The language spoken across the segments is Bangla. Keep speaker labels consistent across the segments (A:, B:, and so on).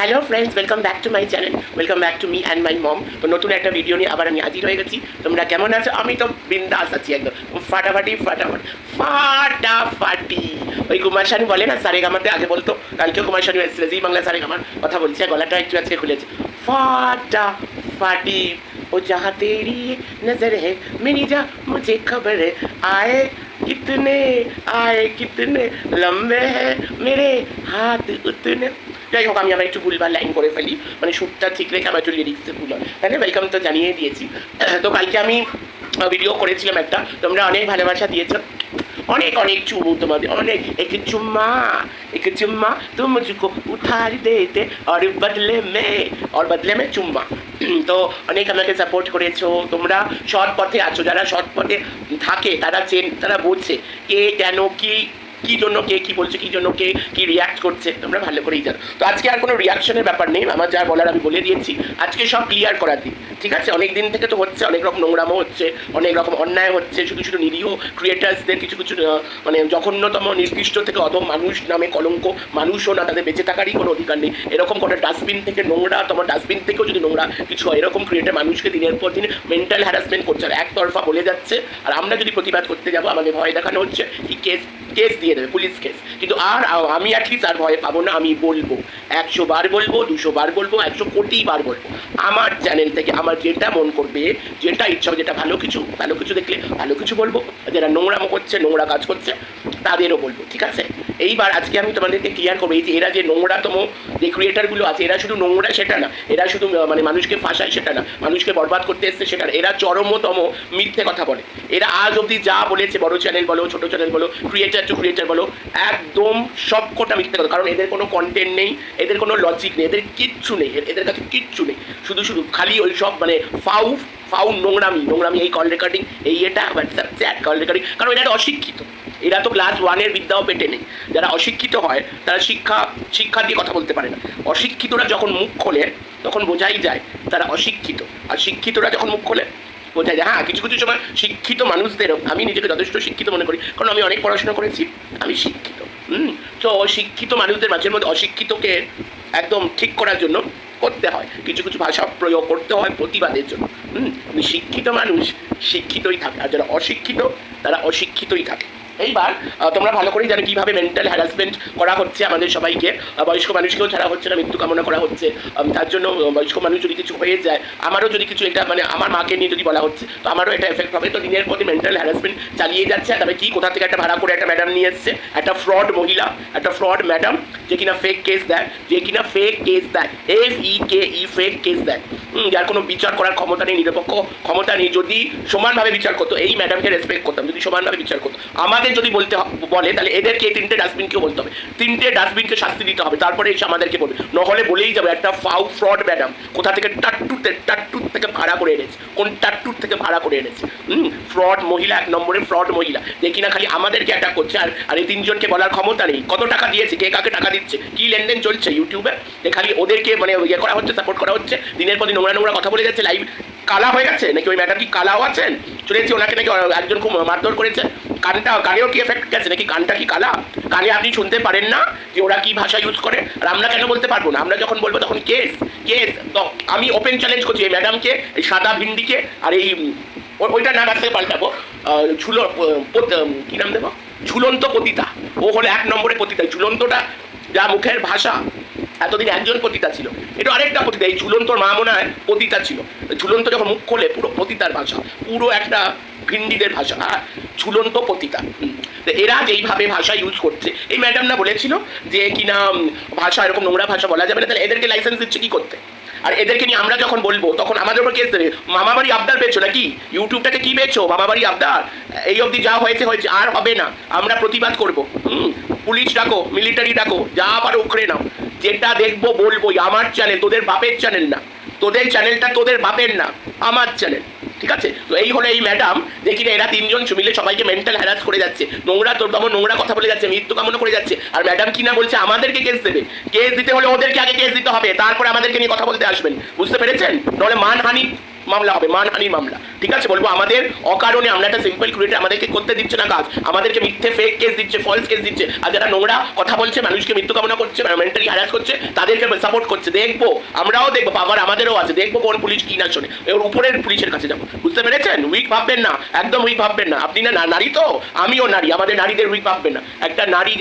A: hello friends welcome back to my channel welcome back to me and my mom তো নতুন একটা ভিডিও নিয়ে আবার আমি হাজির হয়ে গেছি তোমরা কেমন আছো আমি তো বিন্দাস আছি একদম ফাটাফাটি ফাটাফাটি ফাটাফাটি ওই কুমার শানু বলে না সারে গামাতে আগে বলতো কালকেও কুমার শানু এসেছিল জি বাংলা সারে গামার কথা বলছি আর গলাটা একটু আজকে খুলেছে ফাটাফাটি ओ जहाँ तेरी नजर है मेरी जा मुझे खबर है आए कितने आए कितने लंबे हैं मेरे হাত উতনে যাই হোক, আমি আমার একটু ভুলবার লাইন করে ফেলি। মানে সুরটা ঠিক রেখে আমার একটু লিরিক্সে ভুল হয়। তাহলে ওয়েলকাম তো জানিয়ে দিয়েছি। তো কালকে আমি ভিডিও করেছিলাম একটা। তোমরা অনেক ভালোবাসা দিয়েছ। অনেক অনেক চুমু তোমাদের। অনেক। এক চুম্মা এক চুম্মা তুমি উঠার দেতে, আর বদলে মে, আর বদলে মে চুম্মা। তো অনেক আমাকে সাপোর্ট করেছ। তোমরা সৎ পথে আছো। যারা সৎ পথে থাকে, তারা চেন, তারা বুঝছে কে কেন কী কি জন্য কে কি বলছে, কি জন্য কে কি রিয়াক্ট করছে, তোমরা ভালো করেই জানো। তো আজকে আর কোনো রিয়াকশনের ব্যাপার নেই, আমার যা বলার আমি বলে দিয়েছি। আজকে সব ক্লিয়ার করার দিন, ঠিক আছে? অনেক দিন থেকে তো হচ্ছে, অনেক রকম নোংরামো হচ্ছে, অনেক রকম অন্যায় হচ্ছে শুধু শুধু নিরীহ ক্রিয়েটার্সদের কিছু কিছু মানে জঘন্যতম নির্দিষ্ট থেকে অত মানুষ নামে কলঙ্ক মানুষও না, তাদের বেঁচে থাকারই কোনো অধিকার নেই। এরকম কোনো ডাস্টবিন থেকে নোংরা, তোমার ডাস্টবিন থেকেও যদি নোংরা কিছু হয়, এরকম ক্রিয়েটার মানুষকে দিনের পর দিন মেন্টাল হ্যারাসমেন্ট করছে। আর একতরফা বলে যাচ্ছে, আর আমরা যদি প্রতিবাদ করতে যাব আমাদের ভয় দেখানো হচ্ছে, কি কেস কেস দিয়ে দেবে পুলিশ কেস কিন্তু আর আমি অ্যাটলিস্ট আর ভয় পাবো না, আমি বলব। একশো বার বলব, দুশো বার বলব, একশো কোটি বার বলব। আমার চ্যানেল থেকে আমার যেটা মন করবে, যেটা ইচ্ছা যেটা ভালো কিছু ভালো কিছু দেখলে ভালো কিছু বলব। যারা নোংরামো করছে, নোংরা কাজ করছে, তাদেরও বলব, ঠিক আছে? এইবার আজকে আমি তোমাদেরকে ক্লিয়ার করব, এই যে এরা যে নোংরাতম যে ক্রিয়েটারগুলো আছে, এরা শুধু নোংরা সেটা না, এরা শুধু মানে মানুষকে ফাঁসায় সেটা না, মানুষকে বরবাদ করতে এসছে সেটা না, এরা চরমতম মিথ্যে কথা বলে। এরা আজ অবধি যা বলেছে, বড় চ্যানেল বলো, ছোট চ্যানেল বলো ক্রিয়েটার টু ক্রিয়েটার বলো, একদম সব কটা মিথ্যে কথা, কারণ এদের কোনো কন্টেন্ট নেই, এদের কোনো লজিক নেই, এদের কিচ্ছু নেই, এদের কাছে কিচ্ছু নেই। শুধু শুধু খালি ওই সব মানে ফাউ ফাউ নোংরামি নোংরামি এই কল রেকর্ডিং এই এটা হোয়াটসঅ্যাপ চ্যাট কল রেকর্ডিং কারণ একটা অশিক্ষিত। এরা তো ক্লাস ওয়ানের বিদ্যাও পেটে নেই। যারা অশিক্ষিত হয়, তারা শিক্ষা শিক্ষা দিয়ে কথা বলতে পারে না। অশিক্ষিতরা যখন মুখ খোলে, তখন বোঝাই যায় তারা অশিক্ষিত। আর শিক্ষিতরা যখন মুখ খোলে বোঝা যায় হ্যাঁ কিছু কিছু সময় শিক্ষিত মানুষদেরও, আমি নিজেকে যথেষ্ট শিক্ষিত মনে করি, কারণ আমি অনেক পড়াশোনা করেছি, আমি শিক্ষিত। হুম, তো শিক্ষিত মানুষদের মাঝের মধ্যে অশিক্ষিতকে একদম ঠিক করার জন্য করতে হয়। কিছু কিছু ভাষা প্রয়োগ করতে হয় প্রতিবাদের জন্য। হুম, শিক্ষিত মানুষ শিক্ষিতই থাকে, আর যারা অশিক্ষিত, তারা অশিক্ষিতই থাকে। এইবার তোমরা ভালো করেই জানো কীভাবে মেন্টাল হ্যারাসমেন্ট করা হচ্ছে আমাদের সবাইকে। বয়স্ক মানুষকেও ছাড়া হচ্ছে না, মৃত্যু কামনা করা হচ্ছে। তার জন্য বয়স্ক মানুষ যদি কিছু হয়ে যায়, আমারও যদি কিছু এটা মানে আমার মাকে নিয়ে যদি বলা হচ্ছে, তো আমারও এটা এফেক্ট হবে। তো দিনের প্রতি মেন্টাল হ্যারাসমেন্ট চালিয়ে যাচ্ছে। তবে কি, কোথা থেকে একটা ভাড়া করে একটা ম্যাডাম নিয়ে এসছে? একটা ফ্রড মহিলা, একটা ফ্রড ম্যাডাম যে কিনা ফেক কেস দেয়, যে কিনা ফেক কেস দেয়। F E K E fake case দেয়। যার কোনো বিচার করার ক্ষমতা নেই, নিরপেক্ষ ক্ষমতা নেই। যদি সমানভাবে বিচার করতো, এই ম্যাডামকে রেসপেক্ট করতাম। যদি সমানভাবে বিচার করতো আমাদের যদি বলতে বলে, তাহলে এদেরকে এই তিনটে ডাস্টবিনকেও বলতে হবে। তিনটে ডাস্টবিনকে শাস্তি দিতে হবে, তারপরে এসে আমাদেরকে বলবে। নহলে বলেই যাবে, একটা ফাউ ফ্রড, ম্যাডাম। কোথা থেকে টাট্টুতে টাট্টুর থেকে ভাড়া করে এনেছে? কোন টাট্টুর থেকে ভাড়া করে এনেছে? হুম? ফ্রড মহিলা এক নম্বরে, ফ্রড মহিলা। যে কিনা খালি আমাদেরকে অ্যাটাক করছে, আর আর এই তিনজনকে বলার ক্ষমতা নেই। কত টাকা দিয়েছে? কে কাকে টাকা দিচ্ছে? কি লেনদেন চলছে ইউটিউবে যে খালি ওদেরকে মানে ইয়ে করা হচ্ছে সাপোর্ট করা হচ্ছে। দিনের পর দিন নোংরা নোংরা কথা বলে যাচ্ছে লাইভ কালা হয়ে গেছে? নাকি ওই ম্যাডাম কি কালাও আছেন? শুনেছি ওনাকে নাকি একজন খুব মারধর করেছে। কানটা কানেও কি এফেক্ট গেছে? নাকি কানটা কি কালা? কানে আপনি শুনতে পারেন না যে ওরা কি ভাষা ইউজ করে? আর আমরা কেন বলতে পারব না? আমরা যখন বলব তখন কেস কেস। আমি ওপেন চ্যালেঞ্জ করছি এই ম্যাডামকে এই সাদা ভিন্ডিকে, আর এই ওইটা নাম আসতে পাল্টাবো। ঝুলো কি নাম দেবো? ঝুলন্ত পতিতা। ও হলো এক নম্বরে পতিতা। ঝুলন্তটা যা মুখের ভাষা এতদিন একজন পতিতা ছিল। এটা আরেকটা পতিতা, এই ঝুলন্তর মা মনে হয় পতিতা ছিল। ঝুলন্ত যখন মুখ খোলে, পুরো পতিতার ভাষা, পুরো একটা ভিন্ডিদের ভাষা আর ঝুলন্ত পতিতা। এরা যেইভাবে ভাষা ইউজ করছে, এই ম্যাডাম না বলেছিল যে কিনা ভাষা এরকম নোংরা ভাষা বলা যাবে না, তাহলে এদেরকে লাইসেন্স দিচ্ছে কি করতে? আর এদেরকে নিয়ে আমরা যখন বলব, তখন আমাদের উপর কেস দেবে মামা বাড়ি আবদার পেয়েছ নাকি? ইউটিউবটাকে কি পেয়েছ? মামা বাড়ি আবদার? এই অবধি যা হয়েছে হয়েছে, আর হবে না। আমরা প্রতিবাদ করব। হুম। পুলিশ ডাকো মিলিটারি ডাকো, যা পারো উখড়ে নাও। যেটা দেখব বলবোই, আমার চ্যানেল তোদের বাপের চ্যানেল না। তোদের চ্যানেলটা তোদের বাপের না, আমার চ্যানেল ঠিক আছে? তো এই হলো এই ম্যাডাম দেখি না এরা তিনজন মিলে সবাইকে মেন্টাল হ্যারাস করে যাচ্ছে। নোংরা, তোর তখন নোংরা কথা বলে যাচ্ছে, মৃত্যু কামনা করে যাচ্ছে। আর ম্যাডাম কি না বলছে, আমাদেরকে কেস দেবে। কেস দিতে হলে ওদেরকে আগে কেস দিতে হবে, তারপরে আমাদেরকে নিয়ে কথা বলতে আসবেন। বুঝতে পেরেছেন? নাহলে মানহানি মামলা হবে, মানহানির মামলা। ঠিক আছে, বলব আমাদের অকারণে আমরা একটা সিম্পল ক্রিয়েটার আমাদেরকে করতে দিচ্ছে না কাজ। আমাদেরকে মিথ্যে ফেক কেস দিচ্ছে ফলস কেস দিচ্ছে। আর যারা নোংরা কথা বলছে, মানুষকে মৃত্যু কামনা করছে মেন্টালি হ্যারাস করছে, তাদেরকে সাপোর্ট করছে। দেখব, আমরাও দেখব পাওয়ার আমাদেরও আছে। দেখব কোন পুলিশ কি না শোনে। এর উপরের পুলিশের কাছে যাব। বুঝতে পেরেছেন? উইক ভাববেন না, একদম উইক ভাববেন না। আপনি না নারী তো? আমিও নারী, আমাদের নারীদের উইক ভাববেন না। একটা নারী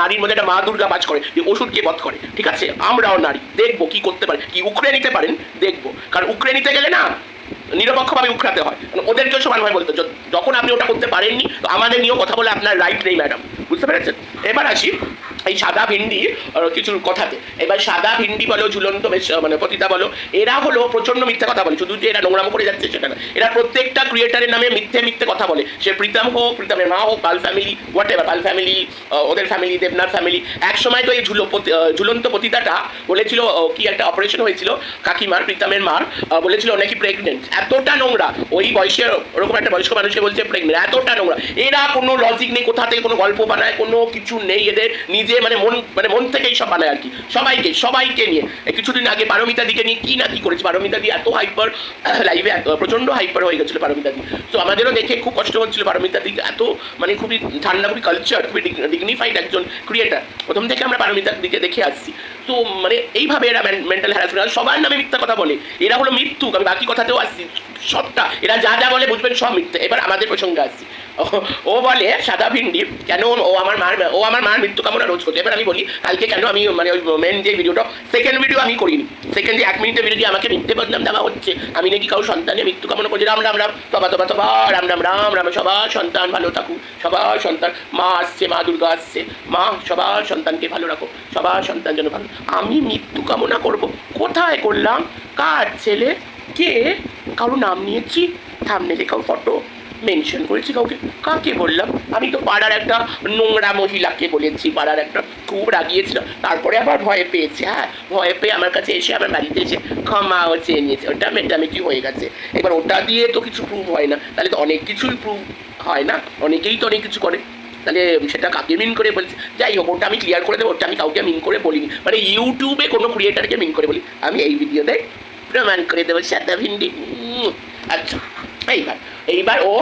A: নারীর মধ্যে একটা মা দুর্গা বাজ করে, যে ওষুধ কে বধ করে। ঠিক আছে, আমরাও নারী। দেখব কি করতে পারে, কি উকড়ে নিতে পারেন, দেখব। কারণ উকড়ে নিতে গেলে না নিরপেক্ষভাবে উখড়াতে হয়। মানে ওদেরকেও সমানভাবে বলতে যখন আপনি ওটা করতে পারেননি, তো আমাদের নিয়েও কথা বলে আপনার রাইট নেই ম্যাডাম বুঝতে পেরেছেন? এবার আসি এই সাদা ভিন্ডি কিছু কথাতে। এবার সাদা ভিন্ডি বলো, ঝুলন্ত মানে পতিতা বলো, এরা হলো প্রচণ্ড মিথ্যে কথা বলে। শুধু যে এরা নোংরামো করে যাচ্ছে, সেটা না। এরা প্রত্যেকটা ক্রিয়েটারের নামে মিথ্যে মিথ্যে কথা বলে। সে প্রীতম হোক, প্রীতমের মা হোক Pal family whatever Pal family ওদের ফ্যামিলি দেবনাথ ফ্যামিলি এক সময় তো এই ঝুলো ঝুলন্ত পতিতাটা বলেছিল কি একটা অপারেশন হয়েছিল, কাকিমার, প্রীতমের মার বলেছিল নাকি প্রেগনেন্ট এতটা নোংরা। ওই বয়সে ওরকম একটা বয়স্ক মানুষকে বলছে প্রেগনেন্ট এতটা নোংরা। এরা কোনো লজিক নেই কোথা থেকে কোনো গল্প বানায়, কোনো কিছু নেই। এদের নিজে মানে মন মানে মন থেকেই সব বানায় আর কি। সবাইকে সবাইকে নিয়ে। কিছুদিন আগে পারমিতা দিকে নিয়ে কি না কি করেছে? পারমিতা দি এত হাইপার লাইভে প্রচণ্ড হাইপার হয়ে গেছিল পারমিতা দি। তো আমাদেরও দেখে খুব কষ্ট হচ্ছিল পারমিতা দিকে এত মানে খুবই ঠান্ডা, খুবই কালচার খুবই ডিগনিফাইড একজন ক্রিয়েটার প্রথম থেকে আমরা পারমিতার দিকে দেখে আসছি। তো মানে এইভাবে এরা মেন্টাল হ্যারাসমেন্ট সবার নামে মিথ্যা কথা বলে। এরা হলো মৃত্যু আমি বাকি কথাতেও আসছি। সবটা। এরা যা যা বলে বুঝবেন সব মিথ্যে। এবার আমাদের প্রসঙ্গে আসছি। ও- বলে, সাদা ভিন্ডি, কেন ও আমার মার, ও আমার মার মৃত্যু কামনা রোজ করছে। এবার আমি বলি, কালকে কেন আমি মানে ওই মেন যে ভিডিওটা সেকেন্ড ভিডিও আমি করিনি। সেকেন্ড যে এক মিনিটের ভিডিও আমাকে মিথ্যে বদনাম দেওয়া হচ্ছে। আমি নাকি কারও সন্তানের মৃত্যু কামনা করছি রাম রাম রাম, তবা তবা তবা, রাম রাম রাম রাম, সবার সন্তান ভালো থাকুক। সবার সন্তান, মা আসছে, মা দুর্গা আসছে। মা, সবার সন্তানকে ভালো রাখো। সবার সন্তান যেন ভালো আমি মৃত্যু কামনা করব। কোথায় করলাম? কার ছেলে? কে? কারও নাম নিয়েছি থামনে লেখাও ফটো মেনশন করেছি কাউকে। কাকে বললাম? আমি তো পাড়ার একটা নোংরা মহিলাকে বলেছি, পাড়ার একটা খুব রাগিয়েছিল তারপরে আবার ভয় পেয়েছে হ্যাঁ ভয় পেয়ে আমার কাছে এসে আমার বাড়িতে এসে ক্ষমাও চেয়ে নিয়েছে। ওটা মেটামেটি হয়ে গেছে। এবার ওটা দিয়ে তো কিছু প্রুভ হয় না। তাহলে তো অনেক কিছুই প্রুভ হয় না। অনেকেই তো অনেক কিছু করে। তাহলে সেটা কাকে মিন করে বলছি? যাই হোক, ওটা আমি ক্লিয়ার করে দেবো। ওটা আমি কাউকে মিন করে বলিনি। মানে ইউটিউবে কোনো ক্রিয়েটারকে মিন করে বলি। আমি এই ভিডিওতে প্রমাণ করে দেবো, সাদা ভিন্ডি। আচ্ছা এইবার এইবার ও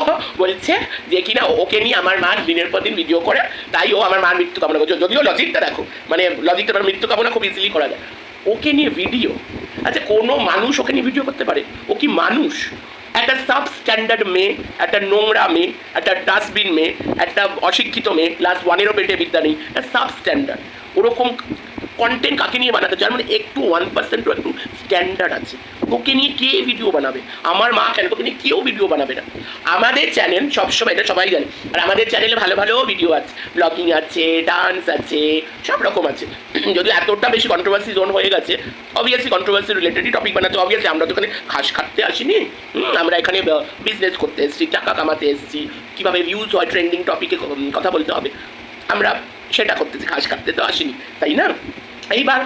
A: বলছে যে কিনা ওকে নিয়ে আমার মা দিনের পর দিন ভিডিও করে, তাই ও আমার মার মৃত্যু কামনা করছে। যদিও লজিকটা দেখো মানে লজিকটা আমার মৃত্যু কামনা খুব ইজিলি করা যায়। ওকে নিয়ে ভিডিও আচ্ছা কোনো মানুষ ওকে নিয়ে ভিডিও করতে পারে? ও কি মানুষ? একটা সাব স্ট্যান্ডার্ড মেয়ে, একটা নোংরা মেয়ে, একটা ডাস্টবিন মেয়ে, একটা অশিক্ষিত মেয়ে ক্লাস ওয়ানেরও পেটে বিদ্যা নেই, একটা সাব স্ট্যান্ডার্ড ওরকম কন্টেন্ট কাকে নিয়ে বানাতে যার মানে একটু ওয়ান পার্সেন্টও একটু স্ট্যান্ডার্ড আছে। ওকে নিয়ে কে ভিডিও বানাবে? আমার মা কেন? ওকে নিয়ে কেউ ভিডিও বানাবে না। আমাদের চ্যানেল সবসময়, এটা সবাই জানে, আর আমাদের চ্যানেলে ভালো ভালো ভিডিও আছে। ব্লগিং আছে ডান্স আছে, সব রকম আছে। যদি এতটা বেশি কন্ট্রোভার্সি জোন হয়ে গেছে অবভিয়াসলি কন্ট্রোভার্সি রিলেটেডই টপিক বানাতে অবভিয়াসলি আমরা তো এখানে খাস খাটতে আসিনি। আমরা এখানে বিজনেস করতে এসেছি, টাকা কামাতে এসেছি। কীভাবে ভিউজ হয় ট্রেন্ডিং টপিকে কথা বলতে হবে। আমরা সেটা করতেছি, ঘাস কাটতে তো আসিনি, তাই না? এইবার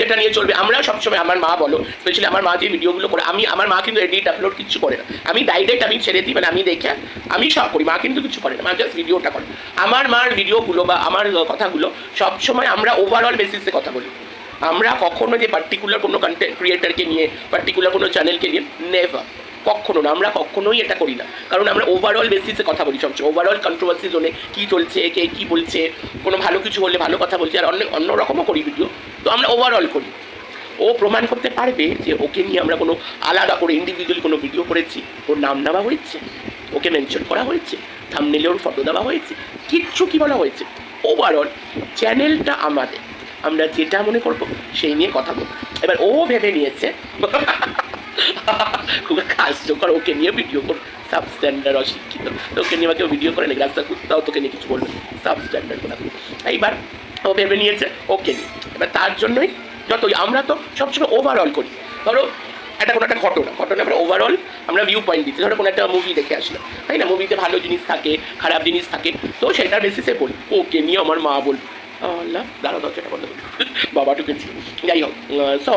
A: যেটা নিয়ে চলবে, আমরা সবসময়, আমার মা বলো স্পেশালি আমার মা যে ভিডিওগুলো করে, আমি, আমার মা কিন্তু এডিট আপলোড কিছু করে না। আমি ডাইরেক্ট আমি ছেড়ে দিই মানে আমি দেখে, আমি সব করি, মা কিন্তু কিছু করে না, মা জাস্ট ভিডিওটা করে। আমার মার ভিডিওগুলো বা আমার কথাগুলো সবসময় আমরা ওভারঅল বেসিসে কথা বলি। আমরা কখনো যে পার্টিকুলার কোনো কন্টেন্ট ক্রিয়েটারকে নিয়ে পার্টিকুলার কোনো চ্যানেলকে নিয়ে নেভার কখনো না, আমরা কখনোই এটা করি না। কারণ আমরা ওভারঅল বেসিসে কথা বলি সবচেয়ে ওভারঅল কন্ট্রোভার্সি জোনে কী চলছে, কে কী বলছে, কোনো ভালো কিছু হলে ভালো কথা বলছে, আর অন্য অন্য রকমও করি ভিডিও তো আমরা ওভারঅল করি। ও প্রমাণ করতে পারবে যে ওকে নিয়ে আমরা কোনো আলাদা করে ইন্ডিভিজুয়ালি কোনো ভিডিও করেছি। ওর নাম নেওয়া হয়েছে, ওকে মেনশন করা হয়েছে থামনেলে ওর ফটো দেওয়া হয়েছে, কিচ্ছু কি বলা হয়েছে। ওভারঅল চ্যানেলটা আমাদের। আমরা যেটা মনে করব, সেই নিয়ে কথা বলব। এবার ও ভেবে নিয়েছে খুব ওকে নিয়ে ভিডিও কর। সাব স্ট্যান্ডার্ড অশিক্ষিত। তো ওকে নিয়ে কেউ ভিডিও করে রাস্তা কুত্তাও তোকে নিয়ে কিছু বলবে সাব স্ট্যান্ডার্ড কথা এইবার ও ভেবে নিয়েছে, ওকে নিয়ে। এবার তার জন্যই যতই আমরা তো সবসময় ওভারঅল করি। ধরো, একটা কোনো একটা ঘটনা। ঘটনা আমরা ওভারঅল আমরা ভিউ পয়েন্ট দিচ্ছি। ধরো, কোনো একটা মুভি দেখে আসলাম। তাই না? মুভিতে ভালো জিনিস থাকে, খারাপ জিনিস থাকে। তো সেটার বেসিসে বলি। ওকে নিয়ে আমার মা বল আল্লাহ দাঁড়া দরজাটা বন্ধ বাবা ঢুকেছি যাই হোক সো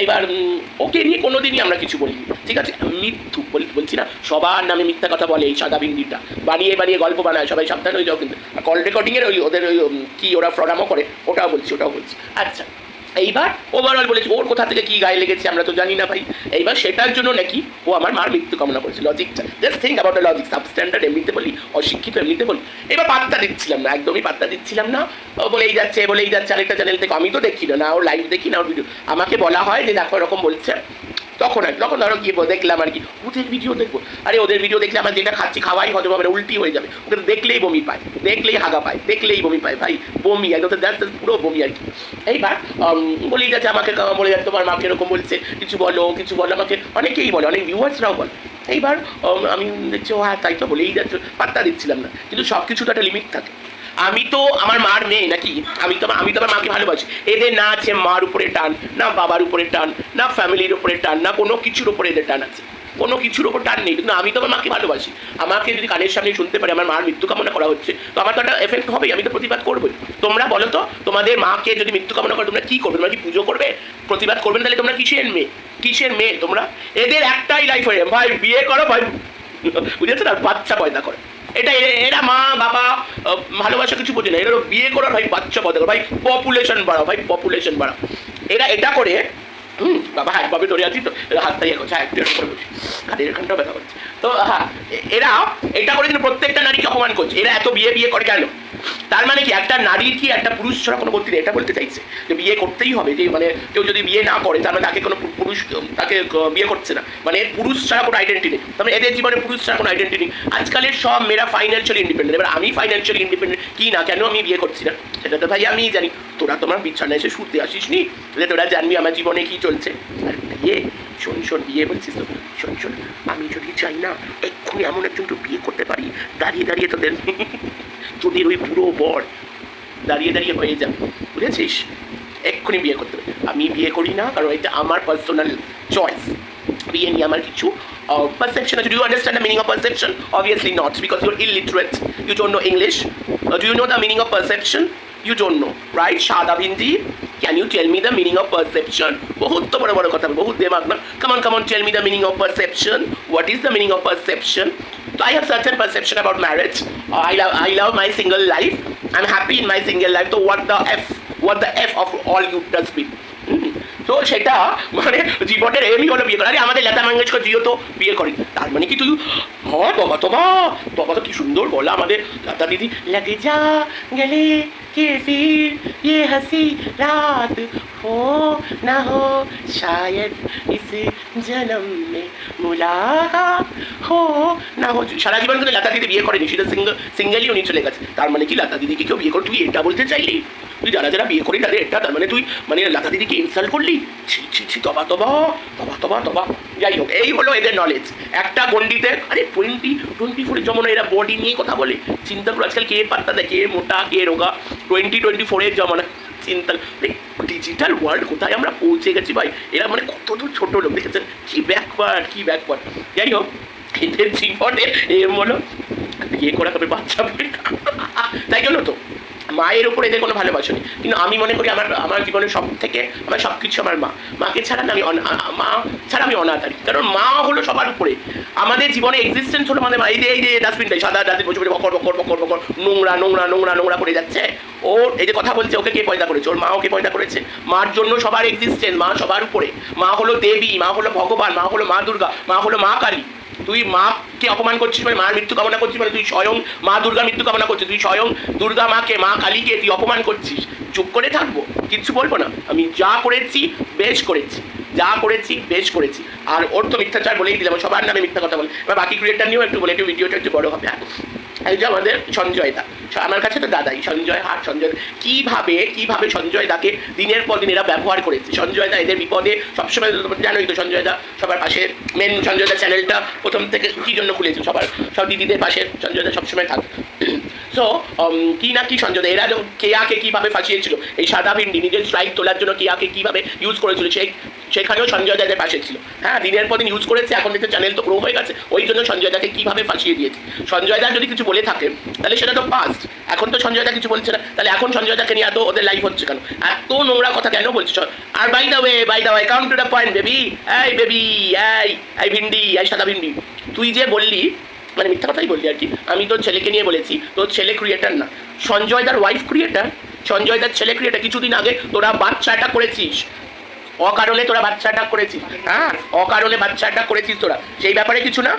A: এইবার ওকে নিয়ে কোনো দিনই আমরা কিছু বলি ঠিক আছে? মিথ্যু, বলি, বলছি না, সবার নামে মিথ্যা কথা বলে এই সাদা ভিন্ডিটা বানিয়ে বানিয়ে গল্প বানায়, সবাই সাবধান হয়ে যাও কিন্তু। কল রেকর্ডিংয়ের ওই ওদের ওই কি ওরা ফ্রডামও করে, ওটাও বলছি ওটাও বলছি। আচ্ছা এইবার ওভারঅল বলেছি, ওর কোথা থেকে কি গায়ে লেগেছে আমরা তো জানি না ভাই। এইবার সেটার জন্য নাকি ও আমার মার মৃত্যু কামনা করেছে লজিকটা just think about the logic substandard এমনিতে বলি, অশিক্ষিত, এমনিতে বলি। এবার পাত্তা দিচ্ছিলাম না, একদমই পাত্তা দিচ্ছিলাম না। ও বলেই যাচ্ছে বলেই যাচ্ছে, আরেকটা চ্যানেল থেকে, আমি তো দেখি না না ওর লাইভ দেখি, না ওর ভিডিও আমাকে বলা হয় যে দেখো, এরকম বলছে তখন আর তখন ধরো গিয়ে দেখলাম আর কি ওদের ভিডিও দেখব। আরে ওদের ভিডিও দেখলে আমার যেটা খাচ্ছি খাওয়াই হজম হবে না, উল্টি হয়ে যাবে। ওদের দেখলেই বমি পায় দেখলেই হাগা পায় দেখলেই বমি পায় ভাই বমি আর একদম দ্যাট পুরো বমি আর কি। এইবার বলেই যাচ্ছে আমাকে বলে যাচ্ছে তোমার মাকে এরকম বলছে কিছু বলো কিছু বলো আমাকে অনেকেই বলে অনেক ভিউয়ার্সরাও বলে। এইবার আমি দেখছি ও হ্যাঁ তাই তো বলেই যাচ্ছে পাত্তা দিচ্ছিলাম না। কিন্তু সব কিছু তো একটা লিমিট থাকে। আমি তো আমার মার মেয়ে নাকি? আমি তো আমি তো আমার মাকে ভালোবাসি। এদের না আছে মার উপরে টান, না বাবার উপরে টান, না ফ্যামিলির উপরে টান, না কোনো কিছুর উপরে এদের টান আছে। কোনো কিছুর উপর টান নেই, কিন্তু আমি তো আমার মাকে ভালোবাসি। আমাকে যদি কানের সামনে শুনতে পারি আমার মার মৃত্যু কামনা করা হচ্ছে, তো আমার তো একটা এফেক্ট হবেই, আমি তো প্রতিবাদ করবোই। তোমরা বলো তো, তোমাদের মাকে যদি মৃত্যু কামনা করো, তোমরা কী করবে? তোমরা কি পুজো করবে? প্রতিবাদ করবে তাহলে তোমরা কিসের মেয়ে? কিসের মেয়ে তোমরা? এদের একটাই লাইফ হয়ে ভাই, বিয়ে করো, ভাই। বুঝেছ না? বাচ্চা পয়দা করে। এটা এরা মা, বাবা ভালোবাসা কিছু বোঝে না। এরা বিয়ে করার ভাই, বাচ্চা বদল ভাই পপুলেশন বাড়াও, ভাই পপুলেশন বাড়াও। এরা এটা করে, হুম, বাবা, হাত বাবা ধরে আছি তো হাতটা ইয়ে করছে হ্যাঁ একটু করে বসি। হাতের এখানটাও ব্যথা করছে। তো হ্যাঁ এরা এটা করে কিন্তু প্রত্যেকটা নারীকে অপমান করছে। এরা এত বিয়ে বিয়ে করে কেন? তার মানে কি, একটা নারীর কি একটা পুরুষ ছাড়া কোনো গতি নেই? এটা বলতে চাইছে যে বিয়ে করতেই হবে, যে মানে কেউ যদি বিয়ে না করে তার মানে তাকে কোনো পুরুষ, তাকে বিয়ে করছে না। মানে পুরুষ ছাড়া কোনো আইডেন্টি নেই। তার এদের জীবনে পুরুষ ছাড়া কোনো আইডেন্টি নেই। আজকালের সব মেয়েরা ফাইন্যান্সিয়ালি ইন্ডিপেন্ডেন্ট এবার আমি ফাইন্যান্সিয়ালি ইন্ডিপেন্ডেন্ট কি না, কেন আমি বিয়ে করছি না? সেটা তো ভাই আমি জানি। তোরা তোমার বিছানায় এসে শুতে আসিস নি তোরা জানবি আমার জীবনে কি চলছে? আর বিয়ে, শোন শোন, বিয়ে বলছিস তো। শোন শোন, আমি যদি চাই না, এক্ষুনি এমন একজন তো বিয়ে করতে পারি। দাঁড়িয়ে দাঁড়িয়ে তোদের তোদের ওই পুরো বর দাঁড়িয়ে দাঁড়িয়ে হয়ে যাবে। বুঝেছিস? এক্ষুনি বিয়ে করতে হবে। আমি বিয়ে করি না, কারণ এটা আমার পার্সোনাল চয়েস বিয়ে নিয়ে আমার কিছু পারসেপশন আছে। Do you understand the meaning of perception obviously not because your illiterate you don't know English do you know the meaning of perception you don't know right সাদা bindi can you tell me the meaning of perception বহুত তো বড় বড় কথা বহুত দেমাগ না come on come on tell me the meaning of perception what is the meaning of perception So I have certain perception about marriage. Uh, I love I love my single life. I'm happy in my single life. So what the f? What the f of all you dustbin? তো সেটা মানে জীবনের এমই হলো বিয়ে করা আমাদের লতা মঙ্গেশকর জিও তো বিয়ে করি তার মানে কি তুই হ্যাঁ বাবা তোমা বাবা তো কি সুন্দর বলা আমাদের লতা দিদি লাগে যা গেলে ये वीर ये हंसी रात हो ना हो शायद इस जन्म में मुलाकात हो না हो সারা জীবন কিন্তু লতা দিদি বিয়ে করেনি সেটা সিঙ্গেল সিঙ্গেলই উনি চলে গেছে তার মানে কি লতা দিদিকে কেউ বিয়ে করে তুই এটা বলতে চাইলি তুই যারা যারা বিয়ে করি তাদের এটা তার মানে তুই মানে লতা দিদিকে ইনসাল্ট করলি ছি ছি ছি তবা তবা তবা তবা তবা যাই হোক এই হলো এদের নলেজ একটা গন্ডিতে আরে টোয়েন্টি টোয়েন্টি ফোরের জমানো এরা বডি নিয়ে কথা বলে চিন্তা করো আজকাল কে পাত্তা দেয় কে মোটা কে রোগা টোয়েন্টি টোয়েন্টি ফোরের জমানা চিন্তা ডিজিটাল ওয়ার্ল্ড কোথায় আমরা পৌঁছে গেছি ভাই? এরা মানে কত দূর ছোট লোক, দেখেছেন? কি ব্যাকওয়ার্ড কি ব্যাকওয়ার্ড যাই হোক এদের জীবনে এম হলো বিয়ে করা তবে বাচ্চা তাই জন্য তো, মায়ের উপরে এদের কোনো ভালোবাসা নেই। কিন্তু আমি মনে করি আমার আমার জীবনে সব থেকে আমার সব কিছু আমার মা। মাকে ছাড়া আমি মা ছাড়া আমি অনাথারি কারণ মা হলো সবার উপরে। আমাদের জীবনে এক্সিস্টেন্স হলো আমাদের মা এই যে এই যে ডাস্টবিনটাই সাদা ডাস্টবিন বসে বসে বকর বকর বকর বকর, নোংরা নোংরা নোংরা নোংরা করে যাচ্ছে। ও এই যে কথা বলছে, ওকে কে পয়দা করেছে? ওর মা ওকে পয়দা করেছে? মার জন্য সবার এক্সিস্টেন্স মা সবার উপরে। মা হলো দেবী, মা হলো ভগবান, মা হলো মা দুর্গা, মা হলো মা কালী। তুই মাকে অপমান করছিস মানে মার মৃত্যু কামনা করছিস মানে তুই স্বয়ং মা দুর্গা মৃত্যু কামনা করছিস। তুই স্বয়ং দুর্গা মাকে, মা কালীকে তুই অপমান করছিস। চুপ করে থাকব, কিচ্ছু বলব না। আমি যা করেছি, বেশ করেছি। যা করেছি, বেশ করেছি। আর ওর তো মিথ্যাচার বলেই দিলাম সবার নামে মিথ্যা কথা বলে। এবার বাকি ক্রিয়েটার নিয়েও একটু বলে, একটু ভিডিওটা একটু বড় হবে হ্যাঁ যে আমাদের সঞ্জয় দা। আমার কাছে তো দাদাই, সঞ্জয় হাট সঞ্জয় দা। কীভাবে কীভাবে সঞ্জয় দাকে দিনের পর দিন এরা ব্যবহার করেছে? সঞ্জয় দা এদের বিপদে সবসময় জানোই তো সঞ্জয় দা, সবার পাশে মেন সঞ্জয় দা চ্যানেলটা প্রথম থেকে কি জন্য খুলেছে? সবার, সব দিদিদের পাশে সঞ্জয় দা সবসময় থাকে। সো কি না কি সঞ্জয় এরা কেয়াকে কীভাবে ফাঁসিয়েছিল? এই সাদা ভিন্ডি, নিজের স্ট্রাইক তোলার জন্য কেয়াকে কীভাবে ইউজ করেছিল? সেই, সেখানেও সঞ্জয় দাদের পাশে ছিল। হ্যাঁ দিনের পর দিন ইউজ করেছে, এখন দেখতে চ্যানেল তো গ্রো হয়ে গেছে। ওই জন্য সঞ্জয় দাকে কীভাবে ফাঁসিয়ে দিয়েছে? সঞ্জয় দা যদি কিছু বলে থাকে, তাহলে সেটা তো পাস্ট এখন তো সঞ্জয় দা কিছু বলছে না। তাহলে এখন সঞ্জয় দাকে নিয়ে এত ওদের লাইফ হচ্ছে কেন? এত নোংরা কথা কেন বলছিস? আর by the way by the way come to the point baby এই বেবি এই এই ভিন্ডি, এই সাদা ভিন্ডি। তুই যে বললি মানে মিথ্যা কথাই বললি আর কি। আমি তোর ছেলেকে নিয়ে বলেছি, তোর ছেলে ক্রিয়েটার না। সঞ্জয় দার ওয়াইফ ক্রিয়েটার সঞ্জয় দার ছেলে ক্রিয়েটার কিছুদিন আগে তোরা বাচ্চাটা করেছিস। অকারণে তোরা বাচ্চাটা করেছিস হ্যাঁ? অকারণে বাচ্চাটা করেছিস তোরা। সেই ব্যাপারে কিছু না?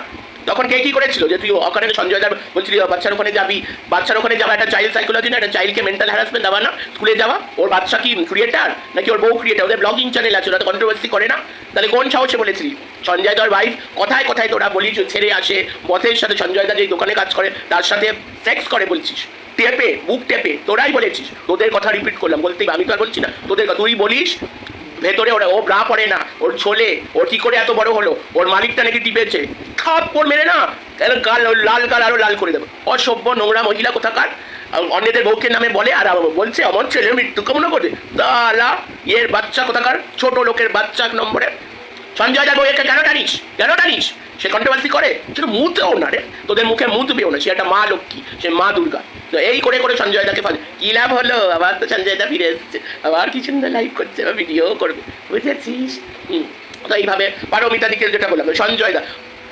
A: তখন কে কি করেছিল যে তুই অকারণে সঞ্জয় দার বলছিলি বাচ্চার ওখানে যাবি, বাচ্চার ওখানে যাওয়া একটা চাইল্ড সাইকোলজি না, একটা চাইল্ডকে মেন্টাল হ্যারাসমেন্ট দেওয়া না স্কুলে যাওয়া? ওর বাচ্চা কি ক্রিয়েটার নাকি ওর বউ ক্রিয়েটার ওদের ব্লগিং চ্যানেল আছে, ওরা কন্ট্রোভার্সি করে না? তাহলে কোন সাহসে বলেছিলি? সঞ্জয় দার ওয়াইফ কথায় কথায় তোরা বলিস ছেড়ে আসে, বসের সাথে সঞ্জয় দা যেই দোকানে কাজ করে, তার সাথে সেক্স করে বলছিস? টেপে বুক টেপে, তোরাই বলেছিস। তোদের কথা রিপিট করলাম, বলতে আমি তো আর বলছি না, তোদের তুই বলিস ভেতরে ওরা, ও ব্রা পড়ে না, ওর ছোলে, ওর কি করে এত বড় হলো? ওর মালিকটা নাকি টিপেছে। খাপ পর মেরে না। কেন গাল লাল গাল আরও লাল করে দেবে। অসভ্য নোংরা মহিলা কোথাকার? অন্যদের বউকে নামে বলে, আর বলছে, আমার ছেলের মৃত্যু কামনা করে। দালা এর বাচ্চা কোথাকার? ছোট লোকের বাচ্চা এক নম্বরে। সঞ্জয় দা বউকে কেন টানিস? কেন টানিস? সে কন্ট্রোভার্সি করে সেটা মুতেও না রে, তোদের মুখে মুতবেও না, সে একটা মা লক্ষ্মী, সে মা দুর্গা। তো এই করে করে সঞ্জয় দাকে ফাঁস কি লাভ হলো? আবার তো সঞ্জয় দা ফিরে এসছে। আবার কি সুন্দর লাইভ করছে বা ভিডিও করবে। বুঝেছিস? হুম। তো এইভাবে পারমিতা দিকে যেটা বললাম সঞ্জয় দা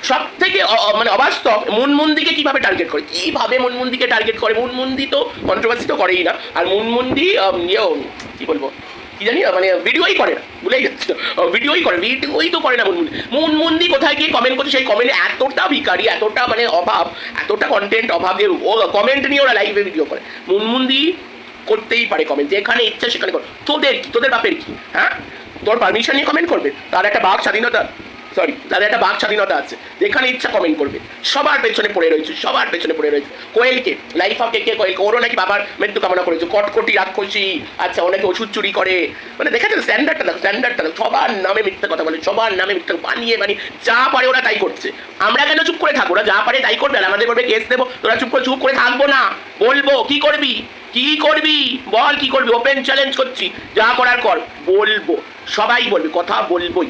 A: সব থেকে মানে অবাস্তব মুনমুন্দিকে কীভাবে টার্গেট করে? কীভাবে মুনমুন্দিকে টার্গেট করে? মুনমুন্দি তো কন্ট্রোভার্সি তো করেই না। আর মুনমুন্দি ইয়েও, কি বলব? কি জানি মানে ভিডিওই করে না ভুলে যাচ্ছে ভিডিওই করে ভিডিওই তো করে না মুনমুন্দি মুনমুন্দি কোথায় গিয়ে কমেন্ট করছে, সেই কমেন্টে এতটা ভিকারি এতটা মানে অভাব, এতটা কন্টেন্ট অভাব যে ও কমেন্ট নিয়ে ওরা লাইভে ভিডিও করে। মুনমুন্দি করতেই পারে কমেন্ট যেখানে ইচ্ছা সেখানে কর। তোদের কি? তোদের বাপের কি? হ্যাঁ? তোর পারমিশন নিয়ে কমেন্ট করবে? তার একটা বাঘ স্বাধীনতা সরি তাদের একটা বাক স্বাধীনতা আছে। যেখানে ইচ্ছা কমেন্ট করবে। সবার পেছনে পড়ে রয়েছে, সবার পেছনে পড়ে রয়েছে। কোয়েলকে লাইফ অফ কে কে কোয়েলকে, ওরও নাকি বাবার মৃত্যু কামনা করেছে। কটকটি রাক্ষসী আচ্ছা ও নাকি ওষুধ চুরি করে। মানে দেখেছেন স্ট্যান্ডার্ডটা দেখো স্ট্যান্ডার্ডটা দেখো। সবার নামে মিথ্যা কথা বলে, সবার নামে মিথ্যা বানিয়ে বানিয়ে, যা পারে ওরা তাই করছে। আমরা কেন চুপ করে থাকব? ওরা যা পারে তাই করবে। আমাদের করবে কেস দেবো। তোরা চুপ করে চুপ করে থাকব না। বলব, কি করবি? কি করবি? বল কি করবি? ওপেন চ্যালেঞ্জ করছি। যা করার কর। বলব। সবাই বলবে, কথা বলবোই।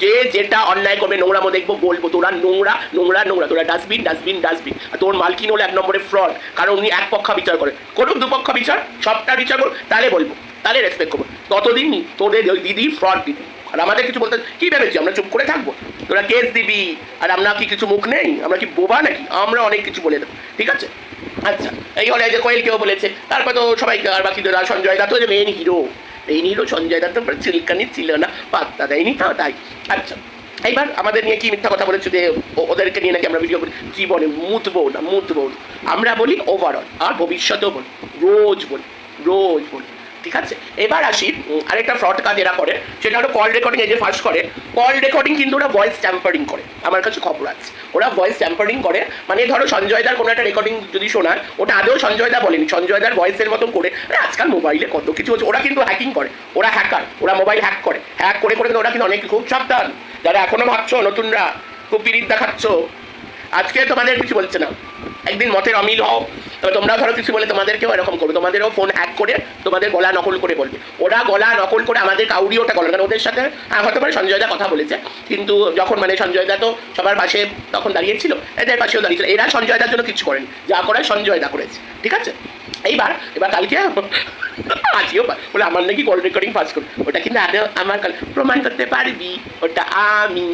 A: যে যেটা অন্যায় করবে নোংরামো দেখব, বলব। তোরা নোংরা নোংরা নোংরা। তোরা ডাস্টবিন ডাস্টবিন ডাস্টবিন আর তোর মালকিন হলো এক নম্বরে ফ্রড কারণ উনি এক পক্ষ বিচার করে। করুক দুপক্ষ বিচার। সবটা বিচার করুক তাহলে বলব। তাহলে রেসপেক্ট করব। ততদিন তোদের ওই দিদি ফ্রড দিদি আর আমাদের কিছু বলতে কি ভেবেছি আমরা চুপ করে থাকব? তোরা কেস দিবি। আর আমরা কি কিছু মুখ নেই? আমরা কি বোবা নাকি? আমরা অনেক কিছু বলে দেবো। ঠিক আছে? আচ্ছা। এই হলে যে কোয়েল কেউ বলেছে। তারপর তো সবাই আর বাকি সঞ্জয় দা তো যে main hero main hero Sanjay দা তো চিলকানি ছিল না, পাত্তা দেয়নি, তাও তাই। আচ্ছা এইবার আমাদের নিয়ে কি মিথ্যা কথা বলেছে যে ওদেরকে নিয়ে নাকি আমরা ভিডিও করি? জীবনে মুতবো না মুতবো আমরা বলি ওভারঅল আর ভবিষ্যতেও বলি, রোজ বলি রোজ বলি। ঠিক আছে? এবার আসি আরেকটা ফ্রড কাজ এরা করে, সেটা হলো কল রেকর্ডিং এই যে ফার্স্ট করে। কল রেকর্ডিং কিন্তু ওরা ভয়েস ট্যাম্পারিং করে, আমার কাছে খবর আছে। ওরা ভয়েস ট্যাম্পারিং করে মানে ধরো সঞ্জয় দার কোনো একটা রেকর্ডিং যদি শোনার, ওটা আদৌ সঞ্জয় দা বলেনি, সঞ্জয় দার ভয়েসের মতন করে। আজকাল মোবাইলে কত কিছু হচ্ছে, ওরা কিন্তু হ্যাকিং করে, ওরা হ্যাকার ওরা মোবাইল হ্যাক করে। হ্যাক করে করে ওরা কিন্তু অনেক, খুব সাবধান। যারা এখনও ভাবছ নতুনরা, খুব পিরিত দেখাচ্ছ আজকে তোমাদের কিছু বলছে না। একদিন মতের অমিল হও তবে তোমরা ধরো কিছু বলে তোমাদেরকেও এরকম করবে। তোমাদেরও ফোন হ্যাক করে তোমাদের গলা নকল করে বলবে। ওরা গলা নকল করে আমাদের কাউরি ওটা গলা কারণ ওদের সাথে হ্যাঁ হতে পারে সঞ্জয় দা কথা বলেছে, কিন্তু যখন মানে সঞ্জয় দা তো সবার পাশে তখন দাঁড়িয়েছিল, এদের পাশেও দাঁড়িয়েছিল। এরা সঞ্জয় দার জন্য কিছু করেন, যা করায় সঞ্জয় দা করেছে, ঠিক আছে? এইবার, এবার কালকে আজকেও বলে আমার নাকি কল রেকর্ডিং পাস করি ওটা কিন্তু আদৌ আমার কাল প্রমাণ করতে পারবি। ওটা আমি।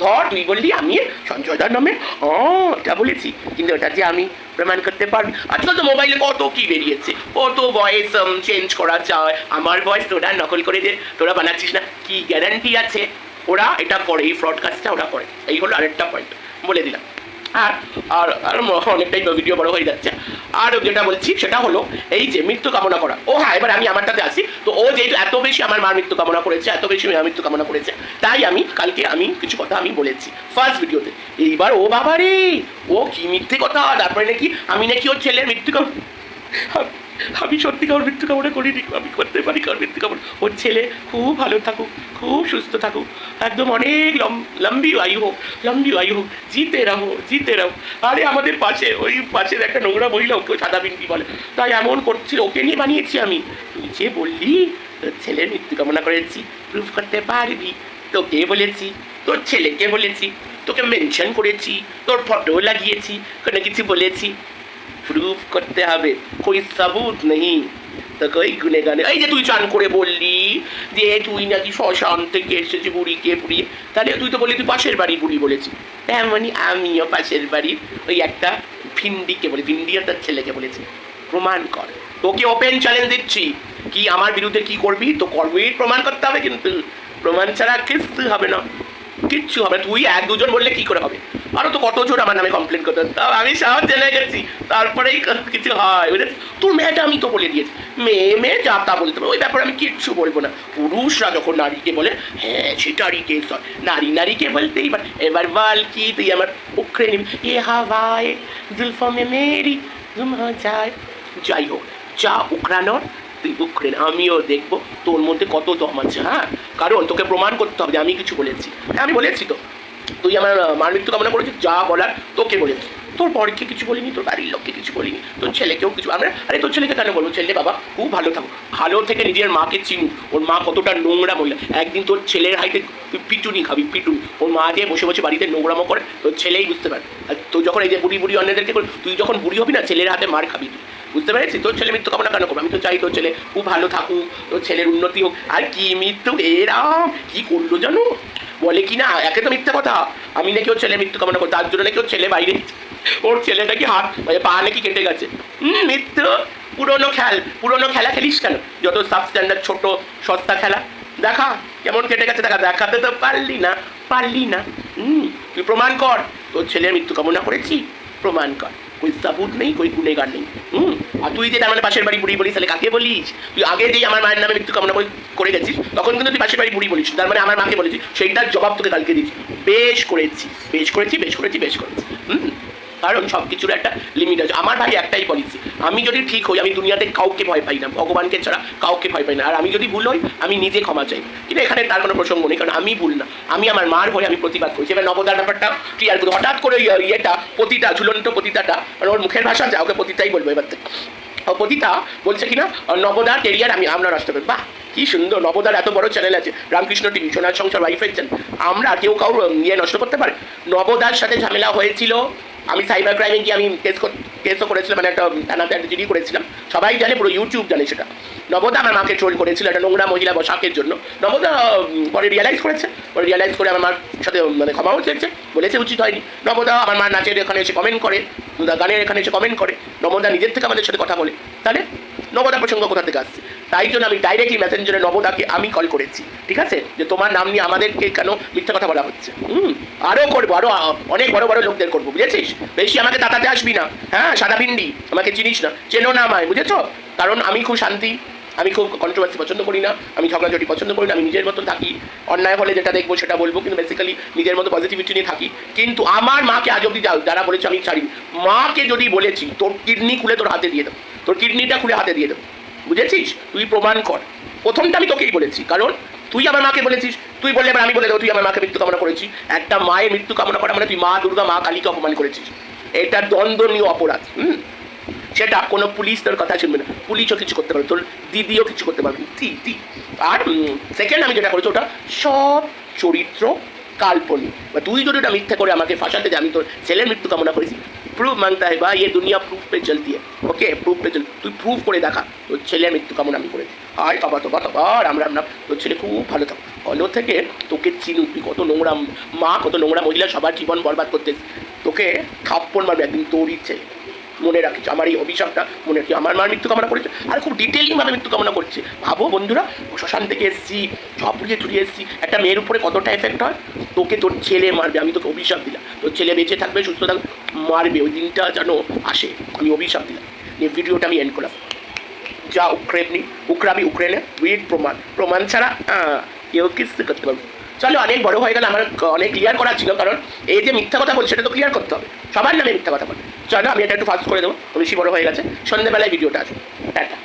A: ধর, তুই বললি আমি সঞ্জয় দার নামে। ও, ওটা বলেছি। কিন্তু ওটা যে আমি প্রমাণ করতে পারবি। আজকাল তো মোবাইলে কত কি বেরিয়েছে? কত ভয়েস চেঞ্জ করা যায়? আমার ভয়েস তোরা নকল করে দে। তোরা বানাচ্ছিস না? কি গ্যারান্টি আছে? ওরা এটা করে, এই ফ্রড কাজটা ওরা করে। এই হলো আরেকটা পয়েন্ট বলে দিলাম। আর আর আর অনেকটাই ভিডিও বড় হয়ে যাচ্ছে। আর যেটা বলছি, সেটা হলো এই যে মৃত্যু কামনা করা। ও হ্যাঁ এবার আমি আমারটাতে আসি। তো ও যেহেতু এত বেশি আমার মার মৃত্যু কামনা করেছে, এত বেশি মেয়ের মৃত্যু কামনা করেছে, তাই আমি কালকে আমি কিছু কথা আমি বলেছি ফার্স্ট ভিডিওতে এইবার ও বাবা রে ও কি মিথ্যে কথা? তারপরে নাকি আমি নাকি ওর ছেলের মৃত্যু কাম আমি সত্যি কাউর মৃত্যু কামনা করিনি, আমি করতে পারি কাউর মৃত্যু কামনা। ওর ছেলে খুব ভালো থাকুক, খুব সুস্থ থাকুক, একদম অনেক লম- লম্বি আয়ু হোক, লম্বি আয়ু হোক, জিতে রাহো জিতে রাহো। আরে আমাদের পাশে, ওই পাশের একটা নোংরা মহিলা, ওকে সাদা বিনতি বলে। তাই এমন করছিল, ওকে নিয়ে বানিয়েছি আমি। তুই যে বললি, তোর ছেলের মৃত্যু কামনা করেছি প্রুফ করতে পারবি। তোকে বলেছি, তোর ছেলেকে বলেছি, তোকে মেনশন করেছি, তোর ফটো লাগিয়েছি, কোনো কিছু বলেছি। প্রুফ করতে হবে। কোই সাবুত নেই। তো কই গুনে গানে এই যে তুই চান করে বললি যে তুই নাকি শ্মশান থেকে এসেছি বুড়িকে পুড়িয়ে। তাহলে তুই তো বললি তুই পাশের বাড়ির বুড়ি বলেছি তেমনই আমিও পাশের বাড়ির ওই একটা ভিন্ডিকে বলি ভিন্ডি আর তার ছেলেকে বলেছি। প্রমাণ কর। তোকে ওপেন চ্যালেঞ্জ দিচ্ছি। কি আমার বিরুদ্ধে কি করবি? তো করবি প্রমাণ করতে হবে কিন্তু। প্রমাণ ছাড়া কিচ্ছু হবে না। কিচ্ছু হবে। তুই এক দুজন বললে কি করে হবে? আরও তো কত জন আমার নামে কমপ্লেন করতে তাও আমি সব জেনে গেছি। তারপরেই কিছু হয়। বুঝলি তোর মেয়েটা আমি তো বলে দিয়েছি। মেয়ে মেয়ে যা তা বলতে পারে ওই ব্যাপারে আমি কিচ্ছু বলব না। পুরুষরা যখন নারীকে বলে হ্যাঁ সেটারই কেস হয়। নারী, নারীকে বলতেই পারে, এবার বল কি, তুই আমার উখড়ে নিবি। এ হাওয়ায় জুলফা মে মেরি হো যায়। যাই হোক, যা উখড়ানোর, তুই উখড়ে। আমিও দেখব তোর মধ্যে কত দম আছে হ্যাঁ? কারণ তোকে প্রমাণ করতে হবে আমি কিছু বলেছি। হ্যাঁ আমি বলেছি তো। তুই আমার মার মৃত্যু কামনা করেছিস, যা বলার তোকে বলেছি। তোর বরকে কিছু বলিনি, তোর বাড়ির লোককে কিছু বলিনি, তোর ছেলেকেও কিছু, আমরা, আরে তোর ছেলেকে কেন বলব? ছেলে বাবা, খুব ভালো থাকো। ভালো থেকে নিজের মাকে চিনু। ওর মা কতটা নোংরা মহিলা। একদিন তোর ছেলের হাইতে পিটুনি খাবি, পিটুনি। ওর মা যে বসে বসে বাড়িতে নোংরামো করে, তোর ছেলেই বুঝতে পারে আর তুই যখন এই যে বুড়ি বুড়ি অন্যদেরকে তুই যখন বুড়ি হবি না, ছেলের হাতে মার খাবি তুই। বুঝতে পেরেছি তোর ছেলে মৃত্যু কামনা কেন করব? আমি তো চাই তোর ছেলে খুব ভালো থাকুক, তোর ছেলের উন্নতি হোক। আর কি মৃত্যু? এরাম কি করল জানো? বলে কি না? একে তো মিথ্যা কথা। আমি নাকি ওর ছেলে মৃত্যু কামনা করি। তার জন্য নাকি ওর ছেলে বাইরে ওর ছেলেটা কি হাত মানে পা নাকি কেটে গেছে? হুম মৃত্যু পুরোনো খেল। পুরোনো খেলা খেলিস কেন? যত সাব স্ট্যান্ডার্ড ছোট, সস্তা খেলা। দেখা, কেমন কেটে গেছে দেখা। দেখাতে তো পারলি না পারলি না। হুম, তুই প্রমাণ কর। তোর ছেলের মৃত্যু কামনা করেছি, প্রমাণ কর। কই সাবুত নেই কই গুনেগার নেই হুম আর তুই যে তার মানে পাশের বাড়ি বুড়ি বলিস তাহলে কাকে বলিস তুই আগে যেই আমার মায়ের নামে মৃত্যু কামনা করে- গেছিস, তখন কিন্তু তুই পাশের বাড়ি বুড়ি বলিস। তার মানে আমার মাকে বলেছিস, সেইটার জবাব তোকে কালকে দিচ্ছি। বেশ করেছি বেশ করেছি বেশ করেছি বেশ করেছি। হুম কারণ সব কিছুর একটা লিমিট আছে। আমার ভাই একটাই পলিসি আমি যদি ঠিক হই, আমি দুনিয়াতে কাউকে ভয় পাই না। ভগবানকে ছাড়া কাউকে ভয় পাই না। আর আমি যদি ভুল হই, আমি নিজে ক্ষমা চাই। কিন্তু এখানে তার কোনো প্রসঙ্গ নেই, কারণ আমি ভুল না। আমি আমার মার হয়ে আমি প্রতিবাদ করছি এবার নবদার ব্যাপারটা ক্লিয়ার করি। হঠাৎ করে ওই ইয়েটা, পতিতা, ঝুলন্ত পতিতাটা মানে ওর মুখের ভাষা যা, ওকে পতিতাই বলব এবার থেকে। পতিতা বলছে কিনা? নবদার কেরিয়ার আমি, আমরা নষ্ট করি। বাহ, কি সুন্দর। নবদার এত বড় চ্যানেল আছে। রামকৃষ্ণ টিভি সোনার সংসার ওয়াইফাই চ্যানেল আমরা কেউ কারোর ইয়ে নষ্ট করতে পারে? নবদার সাথে ঝামেলা হয়েছিল আমি সাইবার ক্রাইমে গিয়ে আমি কেস কেসও করেছিলাম মানে একটা থানাতে একটা জিডি করেছিলাম। সবাই জানে, পুরো ইউটিউব জানে সেটা। নবদা আমার মাকে ট্রোল করেছিল, একটা নোংরা মহিলা বসাকের জন্য। নবদা পরে রিয়ালাইজ করেছে। পরে রিয়ালাইজ করে আমার মার সাথে মানে ক্ষমাও চেয়েছে। বলেছে উচিত হয়নি। নবদা আমার মার নাচের এখানে এসে কমেন্ট করে গানের এখানে এসে কমেন্ট করে। নবদা নিজের থেকে আমাদের সাথে কথা বলে। তাহলে নবদা প্রসঙ্গ কোথা থেকে আসছে? তাই জন্য আমি ডাইরেক্টলি মেসেঞ্জারে নবদাকে আমি কল করেছি। ঠিক আছে? যে তোমার নাম নিয়ে আমাদেরকে কেন মিথ্যা কথা বলা হচ্ছে? হুম? আরও করব আরও অনেক বড় বড় লোকদের করব, বুঝেছিস? বেশি আমাকে তাতাতে আসবি না। হ্যাঁ সাদা ভিন্ডি আমাকে চিনিস না। চেনো না আমায়, বুঝেছ? কারণ আমি খুব শান্তি, আমি খুব কন্ট্রোভার্সি পছন্দ করি না, আমি ঝগড়াঝাটি পছন্দ করি না, আমি নিজের মতো থাকি। অন্যায় হলে যেটা দেখব সেটা বলব, কিন্তু বেসিক্যালি নিজের মতো পজিটিভিটি নিয়ে থাকি। কিন্তু আমার মাকে আজ অব্দি যারা বলেছে আমি ছাড়ি মাকে যদি বলেছি, তোর কিডনি খুলে তোর হাতে দিয়ে দেবো। তোর কিডনিটা খুলে হাতে দিয়ে দেবো। বুঝেছিস? তুই প্রমাণ কর। প্রথমটা আমি তোকেই বলেছি, কারণ তুই আমার মাকে বলেছিস। তুই বললে আমি বলে দেবো, তুই আমার মাকে মৃত্যু কামনা করেছিস। একটা মায়ের মৃত্যু কামনা করা মানে তুই মা দুর্গা, মা কালীকে অপমান করেছিস। এটা দ্বন্দ্বনীয় অপরাধ, হুম? সেটা কোনো পুলিশ তোর কথা শুনবে না। পুলিশও কিছু করতে পারবে তোর দিদিও কিছু করতে পারবে দিদি আর সেকেন্ড আমি যেটা করেছি, ওটা সব চরিত্র কাল্পনিক। বা তুই যদি ওটা মিথ্যা করে আমাকে ফাঁসাতে যে, আমি তোর ছেলের মৃত্যু কামনা করেছি প্রুফ মানতে হয় বা ये दुनिया প্রুফ पे চলতি है ওকে প্রুফ पे চল তুই প্রুফ করে দেখা তোর ছেলের মৃত্যু কামনা আমি করেছি আয় বাবা তো বাবা রাম রাম রাম তোর ছেলে খুব ভালো থাকো ভালো থেকে তোকে চিনুক তুই কত নোংরা মা কত নোংরা মহিলা সবার জীবন বরবাদ করতে তোকে থাপ্পড় মারবে একদিন তোরই ছেলে মনে রাখিস আমার এই অভিশাপটা মনে রাখি আমার মার মৃত্যু কামনা করেছে। আর খুব ডিটেলিংভাবে মৃত্যু কামনা করছে। ভাবো বন্ধুরা, শ্মশান থেকে এসছি, সব পুড়িয়ে চুরিয়ে এসছি। একটা মেয়ের উপরে কতটা এফেক্ট হয়? তোকে তোর ছেলে মারবে, আমি তোকে অভিশাপ দিলাম। তোর ছেলে বেঁচে থাকবে, সুস্থ থাকবে, মারবে। ওই দিনটা যেন আসে, আমি অভিশাপ দিলাম। নিয়ে ভিডিওটা আমি এন্ড করলাম। যা উক্রেনি উকরাবি উক্রেনে উইথ প্রমাণ। প্রমাণ ছাড়া কেউ কিছু করতে পারবে চলো অনেক বড় হয়ে গেল, আমার অনেক ক্লিয়ার করা ছিল, কারণ এই যে মিথ্যা কথা বলছে সেটা তো ক্লিয়ার করতে হবে। সবার নামে মিথ্যা কথা বলে। চলো, আমি এটা একটু ফাস্ট করে দেবো বেশি বড় হয়ে গেছে সন্ধ্যেবেলায় ভিডিওটা আসবে টাটা।